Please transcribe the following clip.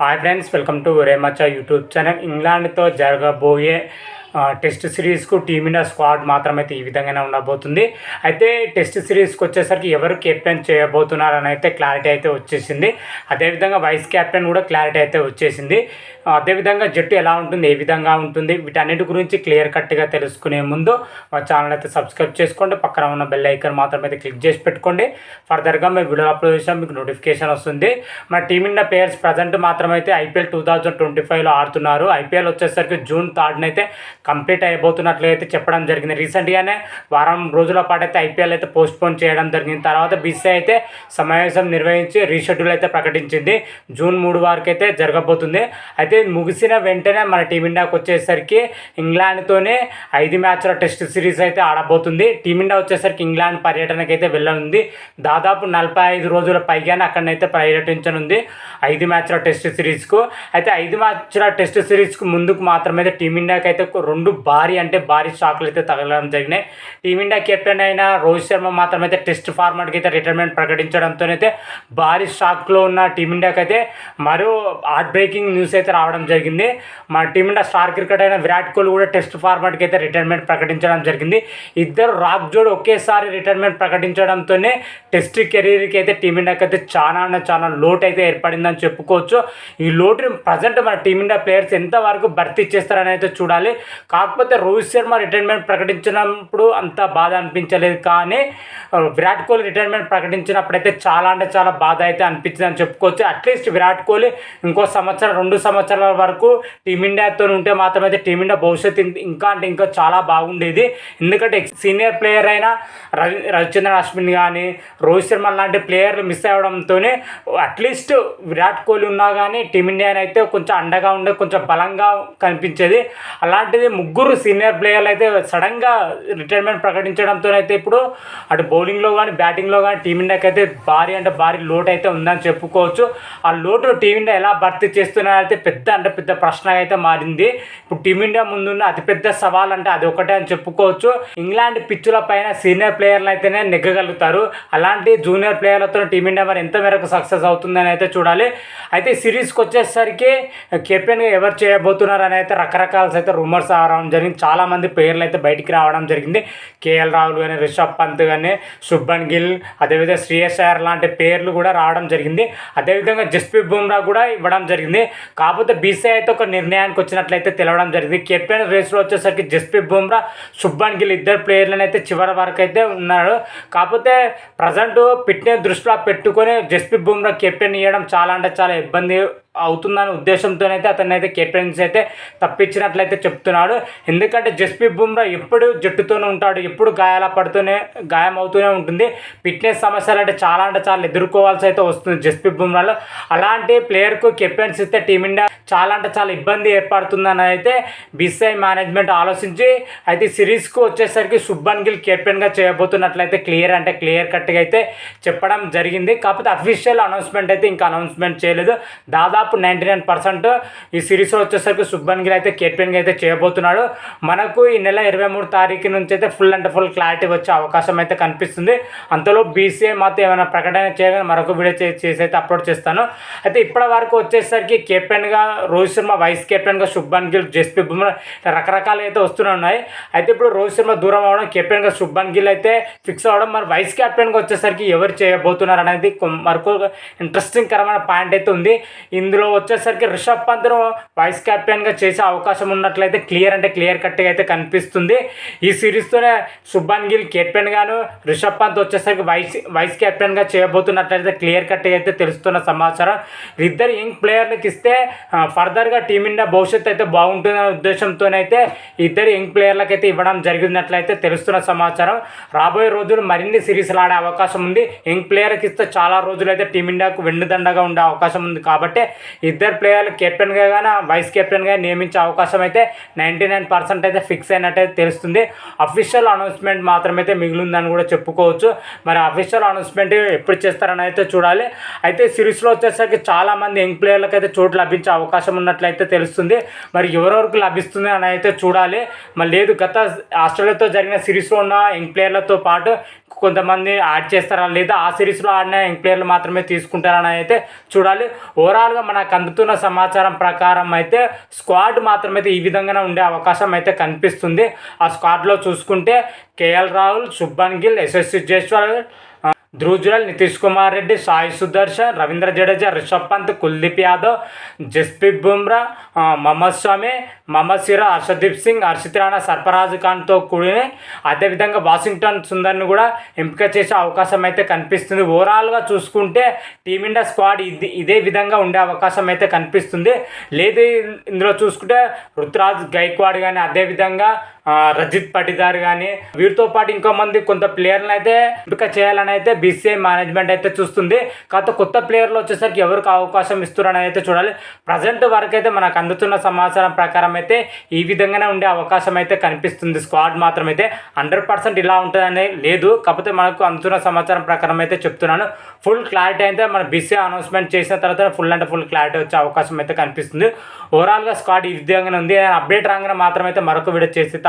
Hi friends welcome to రేమచ్చ YouTube channel ఇంగ్లాండ్తో జరగబోయే టెస్ట్ సిరీస్కు టీమిండియా స్క్వాడ్ మాత్రమైతే ఈ విధంగానే ఉండబోతుంది. అయితే టెస్ట్ సిరీస్కి వచ్చేసరికి ఎవరు కెప్టెన్ అని అయితే క్లారిటీ అయితే వచ్చేసింది. అదేవిధంగా వైస్ కెప్టెన్ కూడా క్లారిటీ అయితే వచ్చేసింది. అదేవిధంగా జట్టు ఎలా ఉంటుంది ఏ విధంగా ఉంటుంది వీటన్నిటి గురించి క్లియర్ కట్గా తెలుసుకునే ముందు మా ఛానల్ అయితే సబ్స్క్రైబ్ చేసుకోండి. పక్కన ఉన్న బెల్ ఐకన్ మాత్రం అయితే క్లిక్ చేసి పెట్టుకోండి. ఫర్దర్గా మేము వీడియో అప్లోడ్ చేసాం మీకు నోటిఫికేషన్ వస్తుంది. మా టీమిండియా ప్లేయర్స్ ప్రజెంట్ మాత్రం అయితే ఐపీఎల్ టూ థౌజండ్ ట్వంటీ ఫైవ్లో ఆడుతున్నారు. ఐపీఎల్ వచ్చేసరికి జూన్ థర్డ్నైతే కంప్లీట్ అయిపోతున్నట్లు అయితే చెప్పడం జరిగింది. రీసెంట్గానే వారం రోజుల పాటు అయితే ఐపీఎల్ అయితే పోస్ట్పోన్ చేయడం జరిగింది. తర్వాత బీసీఐ అయితే సమావేశం నిర్వహించి రీషెడ్యూల్ అయితే ప్రకటించింది. జూన్ మూడు వరకు అయితే జరగబోతుంది. అయితే ముగిసిన వెంటనే మన టీమిండియాకి వచ్చేసరికి ఇంగ్లాండ్తోనే ఐదు మ్యాచ్ల టెస్ట్ సిరీస్ అయితే ఆడబోతుంది. టీమిండియా వచ్చేసరికి ఇంగ్లాండ్ పర్యటనకి అయితే వెళ్ళనుంది. దాదాపు నలభై ఐదు రోజుల పైగానే అక్కడనైతే పర్యటించనుంది ఐదు మ్యాచ్ల టెస్ట్ సిరీస్కు. అయితే ఐదు మ్యాచ్ల టెస్ట్ సిరీస్కు ముందుకు మాత్రమే టీమిండియాకి అయితే రెండు భారీ అంటే భారీ షాక్లు అయితే తగలడం జరిగినాయి. టీమిండియా కెప్టెన్ అయిన రోహిత్ శర్మ మాత్రమైతే టెస్ట్ ఫార్మాట్కి అయితే రిటైర్మెంట్ ప్రకటించడంతోనైతే భారీ షాక్లో ఉన్న టీమిండియాకి అయితే మరో హార్ట్ బ్రేకింగ్ న్యూస్ అయితే రావడం జరిగింది. మా టీమిండియా స్టార్ క్రికెట్ అయిన విరాట్ కోహ్లీ కూడా టెస్ట్ ఫార్మాట్కి అయితే రిటైర్మెంట్ ప్రకటించడం జరిగింది. ఇద్దరు రాక్ జోడ్ ఒకేసారి రిటైర్మెంట్ ప్రకటించడంతోనే టెస్ట్ కెరీర్కి అయితే టీమిండియాకి అయితే చాలా అంటే చాలా లోటు అయితే ఏర్పడిందని చెప్పుకోవచ్చు. ఈ లోటుని ప్రజెంట్ మన టీమిండియా ప్లేయర్స్ ఎంతవరకు భర్తీ చేస్తారని అయితే చూడాలి. కాకపోతే రోహిత్ శర్మ రిటైర్మెంట్ ప్రకటించినప్పుడు అంత బాధ అనిపించలేదు కానీ విరాట్ కోహ్లీ రిటైర్మెంట్ ప్రకటించినప్పుడు అయితే చాలా అంటే చాలా బాధ అయితే అనిపించింది అని చెప్పుకోవచ్చు. అట్లీస్ట్ విరాట్ కోహ్లీ ఇంకో సంవత్సరం రెండు సంవత్సరాల వరకు టీమిండియాతో ఉంటే మాత్రమైతే టీమిండియా భవిష్యత్తు ఇంకా అంటే ఇంకా చాలా బాగుండేది. ఎందుకంటే సీనియర్ ప్లేయర్ అయిన రవి రవిచంద్రన్ అశ్విన్ కానీ రోహిత్ శర్మ లాంటి ప్లేయర్లు మిస్ అవ్వడంతోనే అట్లీస్ట్ విరాట్ కోహ్లీ ఉన్నా కానీ టీమిండియాని అయితే కొంచెం అండగా ఉండే కొంచెం బలంగా కనిపించేది. అలాంటిది ముగ్గురు సీనియర్ ప్లేయర్లు అయితే సడన్గా రిటైర్మెంట్ ప్రకటించడంతో అయితే ఇప్పుడు అటు బౌలింగ్లో కానీ బ్యాటింగ్లో కానీ టీమిండియాకి అయితే భారీ అంటే భారీ లోటు అయితే ఉందని చెప్పుకోవచ్చు. ఆ లోటు టీమిండియా ఎలా భర్తీ చేస్తున్నారైతే పెద్ద అంటే పెద్ద ప్రశ్న అయితే మారింది. ఇప్పుడు టీమిండియా ముందున్న అతిపెద్ద సవాల్ అంటే అది ఒకటే అని చెప్పుకోవచ్చు. ఇంగ్లాండ్ పిచ్చుల పైన సీనియర్ ప్లేయర్లు అయితేనే నెగ్గగలుగుతారు. అలాంటి జూనియర్ ప్లేయర్లతో టీమిండియా మరి ఎంత మేరకు సక్సెస్ అవుతుందని అయితే చూడాలి. అయితే సిరీస్కి వచ్చేసరికి కెప్టెన్గా ఎవరు చేయబోతున్నారు అని అయితే రకరకాల అయితే రూమర్స్ రావడం జరిగింది. చాలామంది పేర్లు అయితే బయటికి రావడం జరిగింది. కేఎల్ రాహుల్ కానీ రిషబ్ పంత్ కానీ శుభన్ గిల్ అదేవిధంగా శ్రేయస్ లాంటి పేర్లు కూడా రావడం జరిగింది. అదేవిధంగా జస్ప్రీత్ బుమ్రా కూడా ఇవ్వడం జరిగింది. కాకపోతే బీసీఐ అయితే ఒక నిర్ణయానికి వచ్చినట్లయితే తెలవడం జరిగింది. కెప్టెన్ రేస్లో వచ్చేసరికి జస్ప్రీత్ బుమ్రా శుభన్ గిల్ ఇద్దరు ప్లేయర్లను అయితే చివరి వరకు అయితే ఉన్నారు. కాకపోతే ప్రజెంట్ ఫిట్నెస్ దృష్టిలో పెట్టుకొని జస్ప్రీత్ బుమ్రా కెప్టెన్ ఇవ్వడం చాలా అంటే చాలా ఇబ్బంది అవుతుందనే ఉద్దేశంతోనైతే అతన్ని అయితే కెప్టెన్సీ అయితే తప్పించినట్లయితే చెప్తున్నాడు. ఎందుకంటే జస్ప్రీత్ బుమ్రా ఎప్పుడు జట్టుతోనే ఉంటాడు ఎప్పుడు గాయాల పడుతూనే గాయం అవుతూనే ఉంటుంది. ఫిట్నెస్ సమస్యలు అంటే చాలా అంటే చాలా ఎదుర్కోవాల్సి అయితే వస్తుంది జస్ప్రీత్ బుమ్రాలో. అలాంటి ప్లేయర్కు కెప్టెన్స్ ఇస్తే టీమిండియా చాలా అంటే చాలా ఇబ్బంది ఏర్పడుతుందని అయితే బీసీఐ మేనేజ్మెంట్ ఆలోచించి అయితే సిరీస్కు వచ్చేసరికి సుబ్బన్ గిల్ కెప్టెన్గా చేయబోతున్నట్లయితే క్లియర్ అంటే క్లియర్ కట్గా అయితే చెప్పడం జరిగింది. కాకపోతే అఫీషియల్ అనౌన్స్మెంట్ అయితే ఇంకా అనౌన్స్మెంట్ చేయలేదు. దాదాపు నైంటీ నైన్ పర్సెంట్ ఈ సిరీస్లో వచ్చేసరికి సుబ్బన్ గిల్ అయితే కెప్టెన్గా అయితే చేయబోతున్నాడు. మనకు ఈ నెల ఇరవై మూడు తారీఖు నుంచి అయితే ఫుల్ అండ్ ఫుల్ క్లారిటీ వచ్చే అవకాశం అయితే కనిపిస్తుంది. అంతలో బీసీఐ మాత్రం ఏమైనా ప్రకటన చేయగానే మరొక వీడియో చేసి అయితే అప్లోడ్ చేస్తాను. అయితే ఇప్పటి వరకు వచ్చేసరికి కెప్టెన్గా రోహిత్ శర్మ వైస్ కెప్టెన్గా శుభన్ గిల్ జస్ప్రీత్ బుమ్రా రకరకాలు అయితే వస్తున్నాయి అయితే ఇప్పుడు రోహిత్ శర్మ దూరం అవడం కెప్టెన్గా శుభన్ గిల్ అయితే ఫిక్స్ అవ్వడం మరి వైస్ కెప్టెన్గా వచ్చేసరికి ఎవరు చేయబోతున్నారు అనేది మరొక ఇంట్రెస్టింగ్ కరమైన పాయింట్ అయితే ఉంది. ఇందులో వచ్చేసరికి రిషబ్ పంత్ను వైస్ కెప్టెన్గా చేసే అవకాశం ఉన్నట్లయితే క్లియర్ అంటే క్లియర్ కట్గా అయితే కనిపిస్తుంది. ఈ సిరీస్తోనే శుభాన్ గిల్ కెప్టెన్గాను రిషబ్ పంత్ వచ్చేసరికి వైస్ వైస్ కెప్టెన్గా చేయబోతున్నట్లయితే క్లియర్ కట్గా అయితే తెలుస్తున్న సమాచారం. ఇద్దరు యంగ్ ప్లేయర్లకు ఇస్తే ఫర్దర్గా టీమిండియా భవిష్యత్తు అయితే బాగుంటుందనే ఉద్దేశంతోనైతే ఇద్దరు యంగ్ ప్లేయర్లకు అయితే ఇవ్వడం జరిగినట్లయితే తెలుస్తున్న సమాచారం. రాబోయే రోజులు మరిన్ని సిరీస్లు ఆడే అవకాశం ఉంది. యంగ్ ప్లేయర్కి ఇస్తే చాలా రోజులు అయితే టీమిండియాకు వెన్నుదండగా ఉండే అవకాశం ఉంది కాబట్టి ఇద్దరు ప్లేయర్లు కెప్టెన్గా కానీ వైస్ కెప్టెన్గా నియమించే అవకాశం అయితే నైంటీ నైన్ పర్సెంట్ అయితే ఫిక్స్ అయినట్టయితే తెలుస్తుంది. అఫీషియల్ అనౌన్స్మెంట్ మాత్రమైతే మిగిలిందని కూడా చెప్పుకోవచ్చు. మరి అఫీషియల్ అనౌన్స్మెంట్ ఎప్పుడు చేస్తారని అయితే చూడాలి. అయితే సిరీస్లో వచ్చేసరికి చాలామంది యంగ్ ప్లేయర్లకు అయితే చోటు లభించే అవకాశం ఉన్నట్లయితే తెలుస్తుంది. మరి ఎవరెవరికి లభిస్తుంది అని అయితే చూడాలి. మరి లేదు గత ఆస్ట్రేలియాతో జరిగిన సిరీస్లో ఉన్న యంగ్ ప్లేయర్లతో పాటు కొంతమంది యాడ్ చేస్తారా లేదా ఆ సిరీస్లో ఆడిన యంగ్ ప్లేయర్లు మాత్రమే తీసుకుంటారని అయితే చూడాలి. ఓవరాల్గా మనకు అందుతున్న సమాచారం ప్రకారం అయితే స్క్వాడ్ మాత్రమైతే ఈ విధంగానే ఉండే అవకాశం అయితే కనిపిస్తుంది. ఆ స్క్వాడ్లో చూసుకుంటే కేఎల్ రాహుల్ శుభన్ గిల్ యశస్వి జైస్వాల్ ధ్రువ్ నితీష్ కుమార్ రెడ్డి సాయి సుదర్శన్ రవీంద్ర జడేజా రిషబ్ పంత్ కుల్దీప్ యాదవ్ జస్ప్రీత్ బుమ్రా మహమ్మద్ షమి మహమ్మద్ సిరా హర్షదీప్ సింగ్ హర్షిత్ రాణా సర్ఫరాజ్ ఖాన్తో కూడిన అదేవిధంగా వాషింగ్టన్ సుందర్ని కూడా ఎంపిక చేసే అవకాశం అయితే కనిపిస్తుంది. ఓవరాల్గా చూసుకుంటే టీమిండియా స్క్వాడ్ ఇది ఇదే విధంగా ఉండే అవకాశం అయితే కనిపిస్తుంది. లేదు ఇందులో చూసుకుంటే రుతురాజ్ గైక్వాడ్ కానీ అదేవిధంగా రజిత్ పటిదార్ కానీ వీరితో పాటు ఇంకో మంది కొంత ప్లేయర్లను అయితే ఎంపిక చేయాలని అయితే బీసీఐ మేనేజ్మెంట్ అయితే చూస్తుంది. కాకపోతే కొత్త ప్లేయర్లు వచ్చేసరికి ఎవరికి అవకాశం ఇస్తున్నారని అయితే చూడాలి. ప్రజెంట్ వరకు అయితే మనకు అందుతున్న సమాచారం ప్రకారం అయితే ఈ విధంగానే ఉండే అవకాశం అయితే కనిపిస్తుంది. స్క్వాడ్ మాత్రం అయితే హండ్రెడ్ పర్సెంట్ ఇలా ఉంటుందని లేదు. కాకపోతే మనకు అందుతున్న సమాచారం ప్రకారం అయితే చెప్తున్నాను. ఫుల్ క్లారిటీ అయితే మన బీసీఐ అనౌన్స్మెంట్ చేసిన తర్వాత ఫుల్ అంటే ఫుల్ క్లారిటీ వచ్చే అవకాశం అయితే కనిపిస్తుంది. ఓవరాల్గా స్క్వాడ్ ఈ విధంగానే ఉంది. అప్డేట్ రాగానే మాత్రం అయితే మరొక వీడియో చేసి అయితే